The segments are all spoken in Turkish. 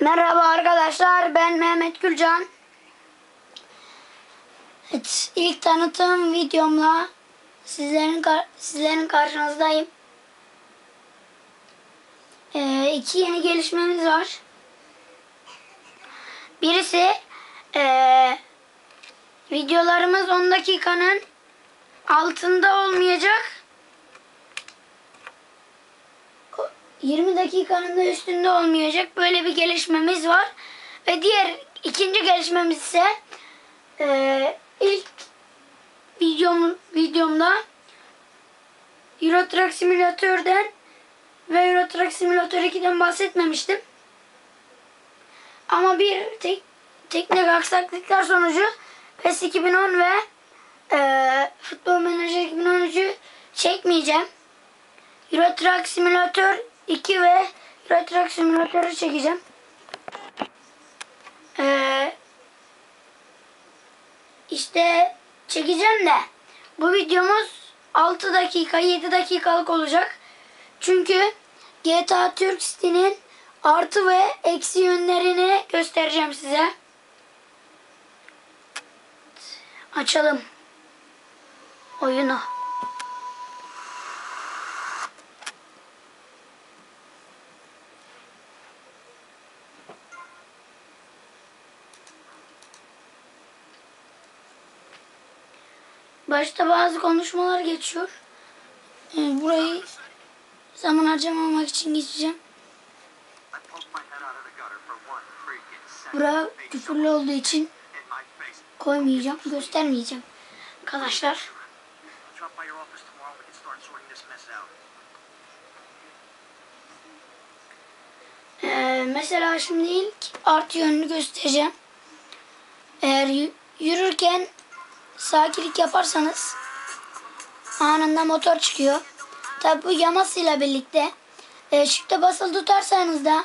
Merhaba arkadaşlar ben Mehmet Gülcan. Evet, ilk tanıtım videomla sizlerin sizlerin karşınızdayım. Ee, iki yeni gelişmemiz var. Birisi ee, videolarımız 10 dakikanın altında olmayacak. 20 dakikanın da üstünde olmayacak. Böyle bir gelişmemiz var. Ve diğer ikinci gelişmemiz ise eee, ilk videom, videomda Euro Truck Simülatör'den ve Euro Truck Simulator 2'den bahsetmemiştim. Ama bir tek, teknik aksaklıklar sonucu PES 2010 ve eee Futbol Manager 2013'ü çekmeyeceğim. Euro Truck Simulator 2 ve Euro Truck çekeceğim. Ee, işte çekeceğim de bu videomuz 6 dakika 7 dakikalık olacak. Çünkü GTA Türk City'nin artı ve eksi yönlerini göstereceğim size. Açalım oyunu. Başta bazı konuşmalar geçiyor. Ee, burayı zaman harcamamak için geçeceğim. Bura küfürlü olduğu için koymayacağım, göstermeyeceğim. Arkadaşlar. Ee, mesela şimdi ilk artı yönünü göstereceğim. Eğer y- sakinlik yaparsanız anında motor çıkıyor. Tabi bu yamasıyla birlikte e, shift'e basılı tutarsanız da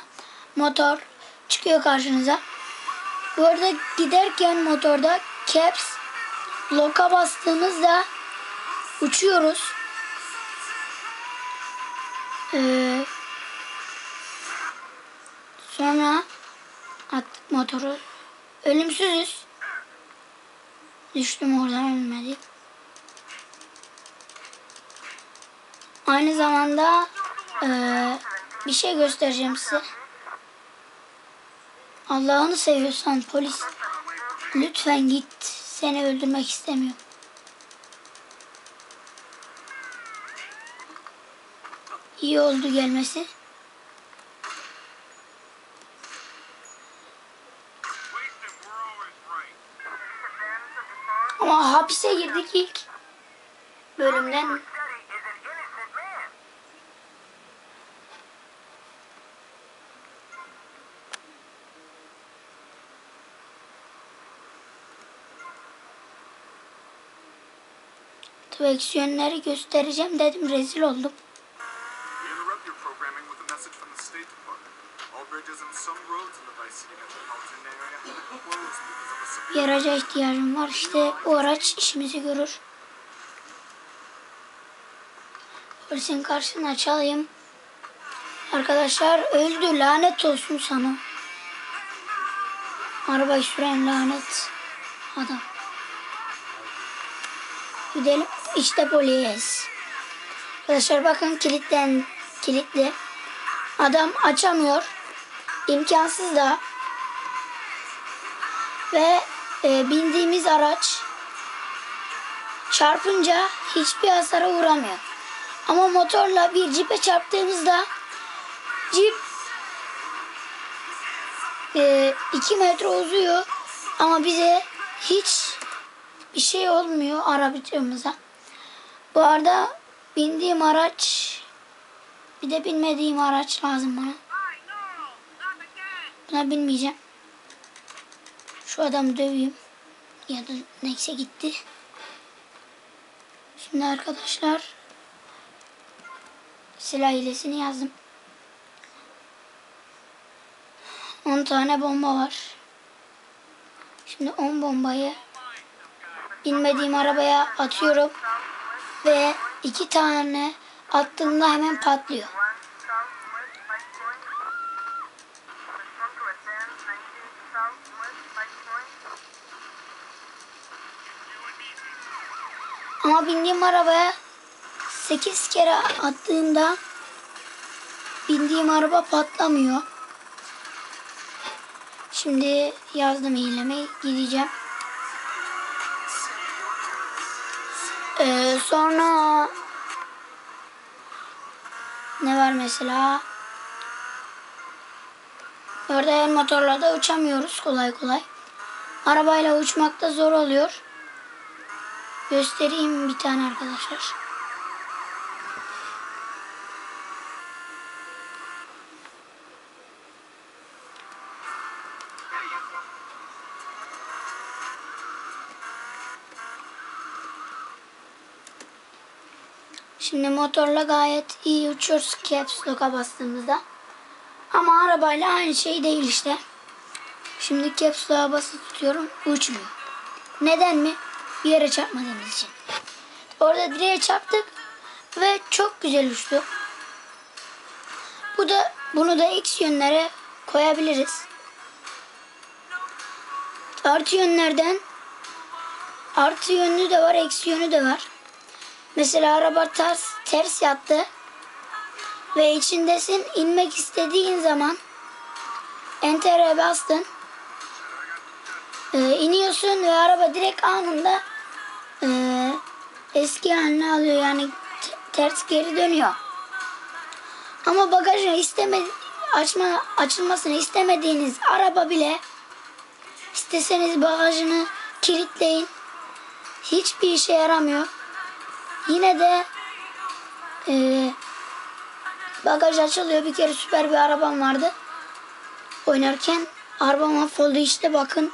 motor çıkıyor karşınıza. Bu arada giderken motorda caps lock'a bastığımızda uçuyoruz. Ee, Sonra attık motoru. Ölümsüzüz. Düştüm oradan ölmedik. Aynı zamanda eee, bir şey göstereceğim size. Allah'ını seviyorsan polis lütfen git. Seni öldürmek istemiyorum. İyi oldu gelmesi. Ama hapise girdik ilk bölümden. Direksiyonları göstereceğim dedim rezil oldum. Bir araca ihtiyacım var. İşte o araç işimizi görür. Polisin karşısına çalayım. Arkadaşlar öldü. Lanet olsun sana. Arabayı süren lanet adam. Gidelim. İşte polis. Arkadaşlar bakın kilitten kilitli. Adam açamıyor. İmkansız da. Ve e, bindiğimiz araç çarpınca hiçbir hasara uğramıyor. Ama motorla bir cipe çarptığımızda cip 2 metre uzuyor ama bize hiç bir şey olmuyor arabacımıza. Bu arada bindiğim araç bir de bilmediğim araç lazım bana. Buna binmeyeceğim. Şu adamı döveyim. Ya da neyse gitti. Şimdi arkadaşlar silah hilesini yazdım. 10 tane bomba var. Şimdi 10 bombayı binmediğim arabaya atıyorum ve iki tane attığımda hemen patlıyor. Ama bindiğim arabaya 8 kere attığımda bindiğim araba patlamıyor. Şimdi yazdım iyileme gideceğim. Ee, sonra ne var mesela? Orada motorlarda uçamıyoruz kolay kolay. Arabayla uçmak da zor oluyor. Göstereyim bir tane arkadaşlar. Şimdi motorla gayet iyi uçuyoruz caps lock'a bastığımızda. Ama arabayla aynı şey değil işte. Şimdi caps lock'a basılı tutuyorum uçmuyor. Neden mi? Bir yere çarpmadığımız için. Orada direğe çarptık ve çok güzel uçtu. Bu da bunu da x yönlere koyabiliriz. Artı yönlerden artı yönlü de var, eksi yönü de var. Mesela araba ters ters yattı ve içindesin inmek istediğin zaman enter'e bastın. Ee, iniyorsun ve araba direkt anında e, eski haline alıyor yani ters geri dönüyor. Ama bagajı isteme açma açılmasını istemediğiniz araba bile isteseniz bagajını kilitleyin. Hiçbir işe yaramıyor. Yine de e, bagaj açılıyor. Bir kere süper bir arabam vardı. Oynarken araba mahvoldu işte bakın.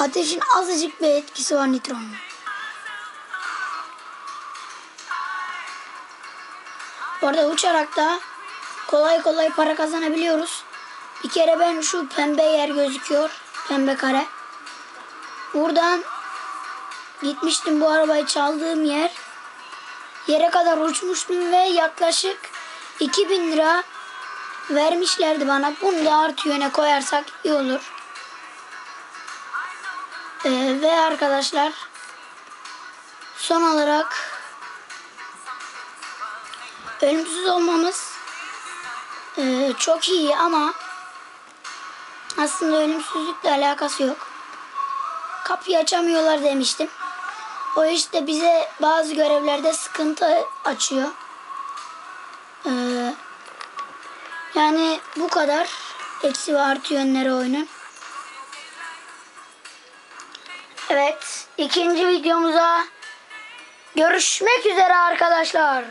Ateşin azıcık bir etkisi var nitronun. Bu arada uçarak da kolay kolay para kazanabiliyoruz. Bir kere ben şu pembe yer gözüküyor. Pembe kare. Buradan gitmiştim bu arabayı çaldığım yer. Yere kadar uçmuştum ve yaklaşık 2000 lira vermişlerdi bana. Bunu da artı yöne koyarsak iyi olur. Ee, ve arkadaşlar son olarak ölümsüz olmamız e, çok iyi ama aslında ölümsüzlükle alakası yok. Kapıyı açamıyorlar demiştim. O işte bize bazı görevlerde sıkıntı açıyor. Ee, yani bu kadar eksi ve artı yönleri oyunun. Evet, ikinci videomuza görüşmek üzere arkadaşlar.